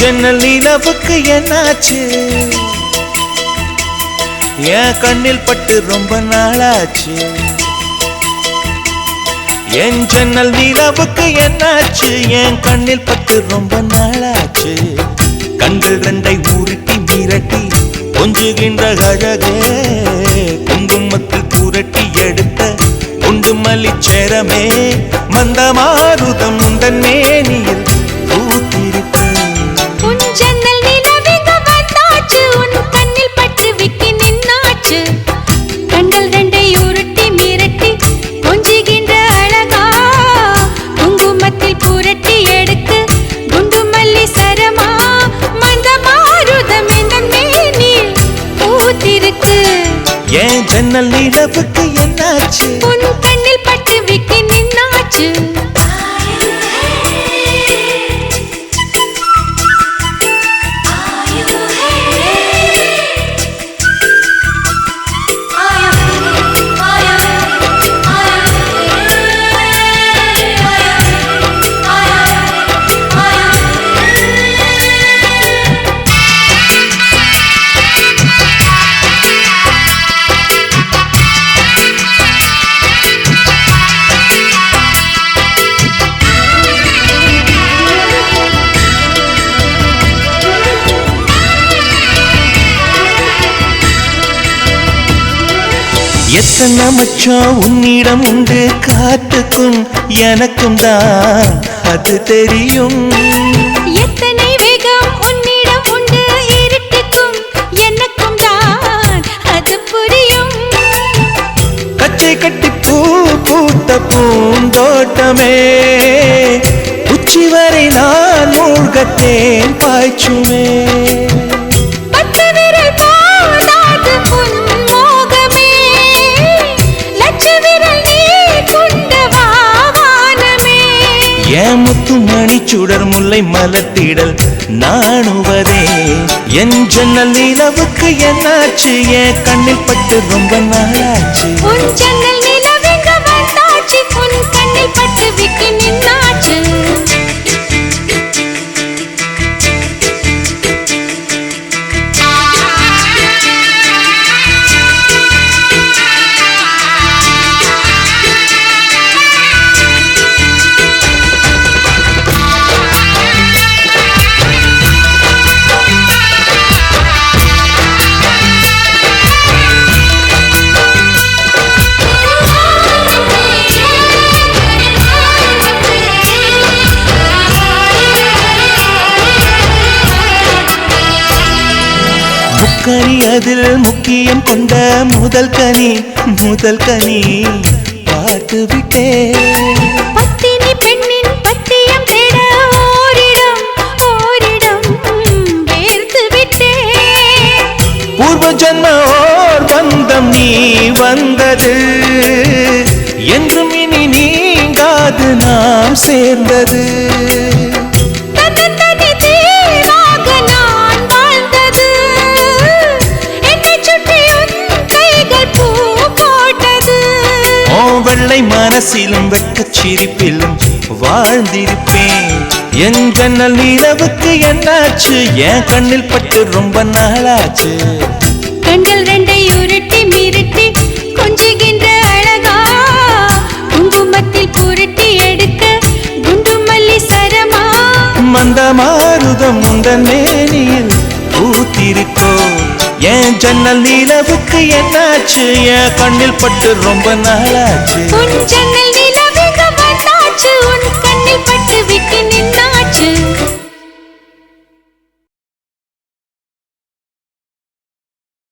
ஜன்னல் நிலவுக்கு என்னாச்சு? என் கண்ணில் பட்டு ரொம்ப நாளாச்சு. என் ஜன்னல் நிலவுக்கு என்னாச்சு? என் கண்ணில் பட்டு ரொம்ப நாளாச்சு. கண்கள் ரெண்டை உருட்டி மிரட்டி கொஞ்சுகின்ற அழகே குங்குமத்தில் புரட்டி எடுத்த குண்டுமல்லி சேரமே மந்தமாருதம் உந்தன் மேல் என் நிலவுக்கு என்னாச்சு? எத்தனை மச்சம் உன்னிடம் உண்டு காத்துக்கும் எனக்கும் தான் அது தெரியும். எத்தனை வேகம் உன்னிடம் உண்டு இருட்டுக்கும் எனக்கும் தான் அது புரியும். கச்சை கட்டி பூ பூத்த பூந்தோட்டமே உச்சி வரை நான் மூழ்கத்தேன் பாய்ச்சுமே. சுடர் முல்லை மலத்திடல் நாணுவதே. என் ஜன்னல் நிலவுக்கு என்னாச்சு? என் கண்ணில் பட்டு ரொம்ப நாளாச்சு. அதில் முக்கியம் கொண்ட முதல் கனி முதல் கனி. பார்த்து விட்டேன் பத்தினி பெண்ணின் பத்தியம் தேட ஓரிடம் ஓரிடம் வேர்த்து விட்டேன் பூர்வ ஜன்ம ஓர் பந்தம் நீ வந்தது. என்றும் இனி நீங்காது நாம் சேர்ந்தது. வெள்ளை மனசிலும் வெட்கச் சிரிப்பிலும் வாழ்ந்திருப்பேன். என் ஜன்னல் நிலவுக்கு என்னாச்சு? என் கண்ணில் பட்டு ரொம்ப நாளாச்சு. கண்கள் ரெண்டை உருட்டி மிரட்டி கொஞ்சுகின்ற அழகா. குங்குமத்தில் புரட்டி எடுக்க குண்டு மல்லி சரமா. மந்த மாருதம் உந்தன் என் ஜன்னல் நிலவுக்கு என்னாச்சு? என் கண்ணில் பட்டு ரொம்ப நாளாச்சு. உன் ஜன்னல்